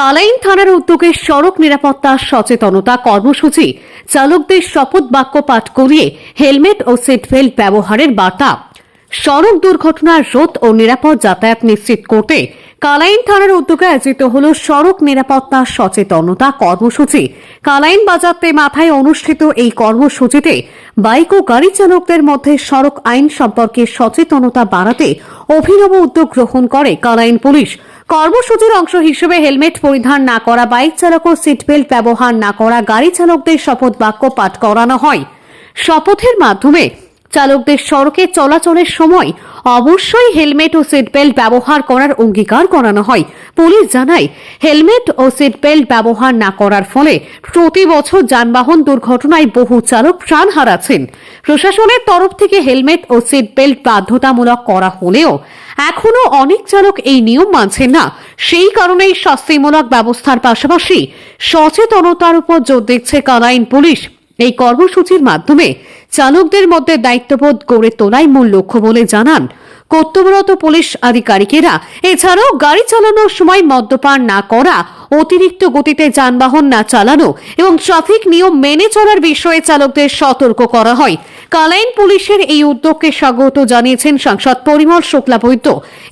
কালাইন থানার উদ্যোগে সড়ক নিরাপত্তা, সচেতনতা কর্মসূচি। চালকদের শপথ বাক্য পাঠ করিয়ে হেলমেট ও সিট বেল্ট ব্যবহারের বার্তা। সড়ক দুর্ঘটনার রোধ ও নিরাপদ যাতায়াত নিশ্চিত করতে কালাইন থানার উদ্যোগে আয়োজিত হল সড়ক নিরাপত্তা, সচেতনতা কর্মসূচি। কালাইন বাজারতে মাথায় অনুষ্ঠিত এই কর্মসূচিতে বাইক ও গাড়ি চালকদের মধ্যে সড়ক আইন সম্পর্কে সচেতনতা বাড়াতে অভিনব উদ্যোগ গ্রহণ করে কালাইন পুলিশ। কর্মসূচির অংশ হিসেবে হেলমেট পরিধান না করা, বাইক চালক ও সিট বেল্ট ব্যবহার না করা, গাড়ি চালকদের শপথ বাক্য পাঠ করানো হয়। শপথের মাধ্যমে চালকদের সড়কে চলাচলের সময় অবশ্যই হেলমেট ও সিট বেল্ট ব্যবহার করার অঙ্গীকার করানো হয়। পুলিশ জানায়, হেলমেট ও সিট বেল্ট ব্যবহার না করার ফলে প্রতি বছর যানবাহন দুর্ঘটনায় বহু চালক প্রাণ হারাচ্ছেন। প্রশাসনের তরফ থেকে হেলমেট ও সিট বেল্ট বাধ্যতামূলক করা হলেও এখনও অনেক চালক এই নিয়ম মানছেন না। সেই কারণেই শাস্তিমূলক ব্যবস্থার পাশাপাশি সচেতনতার উপর জোর দিচ্ছে কানাইন পুলিশ। এই কর্মসূচির মাধ্যমে চালকদের মধ্যে দায়িত্ববোধ গড়ে তোলাই মূল লক্ষ্য বলে জানান। কর্তব্যরত পুলিশ আধিকারিকেরা, এছাড়াও গাড়ি চালানোর সময় মদ্যপান না করা, অতিরিক্ত গতিতে যানবাহন না চালানো এবং ট্রাফিক নিয়ম মেনে চলার বিষয়ে চালকদের সতর্ক করা হয়। কালাইন পুলিশের এই উদ্যোগকে স্বাগত জানিয়েছেন সাংসদ পরিমল শুক্লা বৈদ্য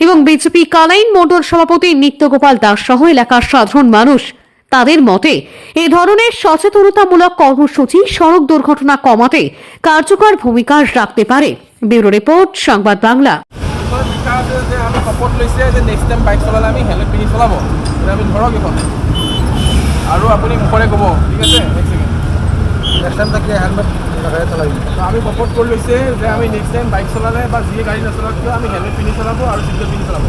এবং বিজেপি কালাইন মন্ডল সভাপতি নিত্যগোপাল দাস সহ এলাকার সাধারণ মানুষ। তাদের মতে এ ধরনের সচেতনতামূলক কর্মসূচি সড়ক দুর্ঘটনা কমাতে কার্যকর ভূমিকা রাখতে পারে। ব্যুরো রিপোর্ট সংবাদ বাংলা। ওপৰত লিখা আছে যে আমি শপত লৈছে যে নেক্সট টাইম বাইক চলালে আমি হেলমেট পিন্ধি চলাব। এতিয়া আমি ধৰক আৰু আপুনি মুখৰে ক'ব ঠিক আছে? নেক্সট টাইম থাকি হেলমেট লগাই চলাবি। তো আমি শপত কৰি লৈছে যে আমি নেক্সট টাইম বাইক চলালে বা যিয়ে গাড়ী নচলাওক কিয় আমি হেলমেট পিন্ধি চলাব আৰু চিট বেল্ট পিন্ধি চলাব।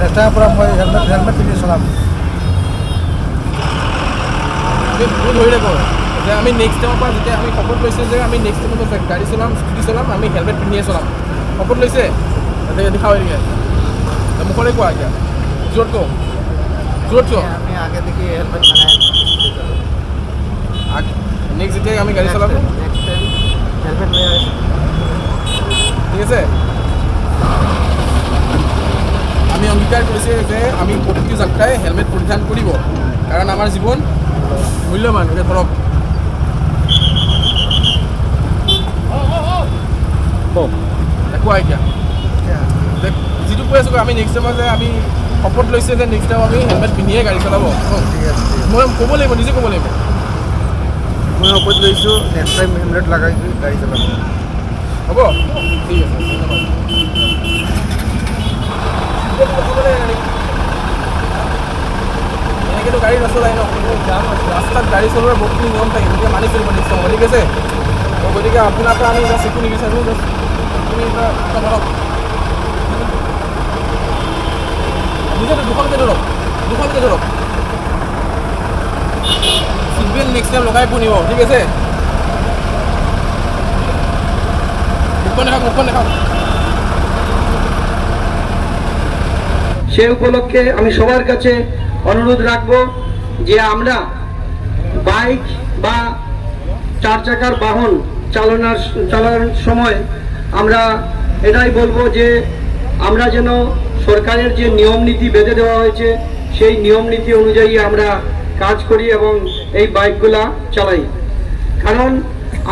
নেক্সট টাইমৰ পৰা মই হেলমেট হেলমেট পিন্ধি চলাম। আমি ভুল ধৰি থাকোঁ যে আমি নেক্সট টাইমৰ পৰা যেতিয়া আমি শপত লৈছে যে আমি নেক্সট টাইমৰ পৰা গাড়ী চলাম স্কুটি চলাম আমি হেলমেট পিন্ধিয়ে চলাম। শপত লৈছে? তাতে দেখাও এদিকে মুখৰে কোৱা এতিয়া। জোৰত কওঁ। জোৰত কওঁ। আমি আগে থেকে হেলমেট নেক্সট যেতিয়াই আমি গাড়ী চলাম নেক্সট টাইম হেলমেট লৈ ঠিক আছে? আমি অংগীকাৰ কৰিছে যে আমি প্ৰতিটো যাত্ৰাই হেলমেট পৰিধান কৰিব। কাৰণ আমাৰ জীৱন মূল্যৱান এতিয়া ধৰক কোৱা এতিয়া যে যিটো কৈ আছোঁ আমি নেক্সট টাইমত যে আমি শপত লৈছে যে নেক্সট টাইম আমি হেলমেট পিন্ধিয়ে গাড়ী চলাব। ঠিক আছে মই ক'ব লাগিব নিজে ক'ব লাগিব। মই ঔষধ লৈছোঁ নেক্সট টাইম হেলমেট লগাই গাড়ী চলাম হ'ব। ঠিক আছে ধন্যবাদ। এনেকেতো গাড়ী নচলাই ন? যাম ৰাস্তাত গাড়ী চলোৱাৰ বহুতখিনি নিয়ম থাকে, গতিকে মানি চলিব নিশ্চয় ঠিক আছে। গতিকে আপোনাৰ পৰা আমি জাষ্ট একো নিবিচাৰোঁ আপুনি এটা ধৰক। নিজেতো দুখনকৈ ধৰক দুখনকৈ ধৰক। চিট বেল্ট নেক্সট টাইম লগাই পুনিব, ঠিক আছে? মুখখন দেখাওক মুখখন দেখাওক। সে উপলক্ষে আমি সবার কাছে অনুরোধ রাখব যে আমরা বাইক বা চার চাকার বাহন চালানোর চালানোর সময় আমরা এটাই বলব যে আমরা যেন সরকারের যে নিয়ম নীতি বেঁধে দেওয়া হয়েছে, সেই নিয়ম নীতি অনুযায়ী আমরা কাজ করি এবং এই বাইকগুলা চালাই। কারণ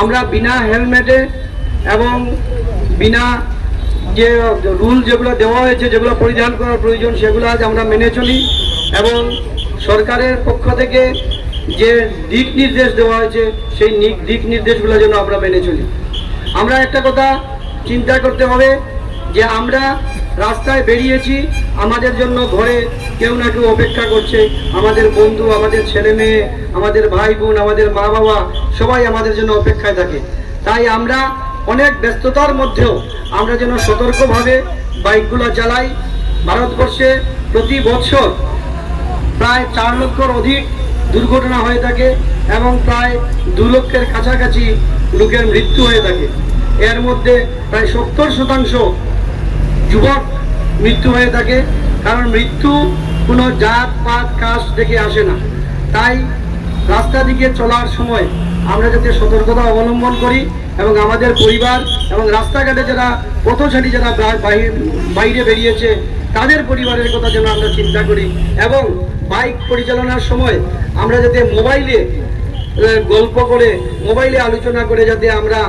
আমরা বিনা হেলমেটে এবং বিনা যে রুল যেগুলো দেওয়া হয়েছে, যেগুলো পরিধান করার প্রয়োজন, সেগুলো আজ আমরা মেনে চলি। এবং সরকারের পক্ষ থেকে যে দিক নির্দেশ দেওয়া হয়েছে, সেই দিক নির্দেশগুলো যেন আমরা মেনে চলি। আমরা একটা কথা চিন্তা করতে হবে যে আমরা রাস্তায় বেরিয়েছি, আমাদের জন্য ঘরে কেউ না কেউ অপেক্ষা করছে। আমাদের বন্ধু, আমাদের ছেলে মেয়ে, আমাদের ভাই বোন, আমাদের মা বাবা সবাই আমাদের জন্য অপেক্ষায় থাকে। তাই আমরা অনেক ব্যস্ততার মধ্যেও আমরা যেন সতর্কভাবে বাইকগুলো চালাই। ভারতবর্ষে প্রতি বছর প্রায় চার লক্ষর অধিক দুর্ঘটনা হয়ে থাকে এবং প্রায় দু লক্ষের কাছাকাছি লোকের মৃত্যু হয়ে থাকে। এর মধ্যে প্রায় সত্তর শতাংশ যুবক মৃত্যু হয়ে থাকে, কারণ মৃত্যু কোনো জাত, পাত কাজ থেকে আসে না। তাই রাস্তা দিকে চলার সময় আমরা যাতে সতর্কতা অবলম্বন করি এবং আমাদের পরিবার এবং রাস্তাঘাটে যারা পথচারী যারা বাইরে বেরিয়েছে, তাদের পরিবারের কথা যেন আমরা চিন্তা করি এবং বাইক পরিচালনার সময় আমরা যাতে মোবাইলে গল্প করে, মোবাইলে আলোচনা করে যাতে আমরা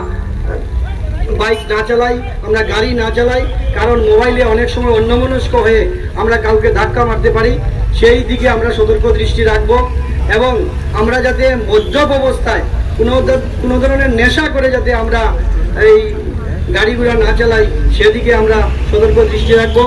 বাইক না চালাই, আমরা গাড়ি না চালাই, কারণ মোবাইলে অনেক সময় অন্যমনস্ক হয়ে আমরা কাউকে ধাক্কা মারতে পারি, সেই দিকে আমরা সতর্ক দৃষ্টি রাখব এবং আমরা যাতে মদ্যপ অবস্থায় কোনো কোনো ধরনের নেশা করে যাতে আমরা এই গাড়ি ঘোড়া না চালাই, সেদিকে আমরা সতর্ক দৃষ্টি রাখব।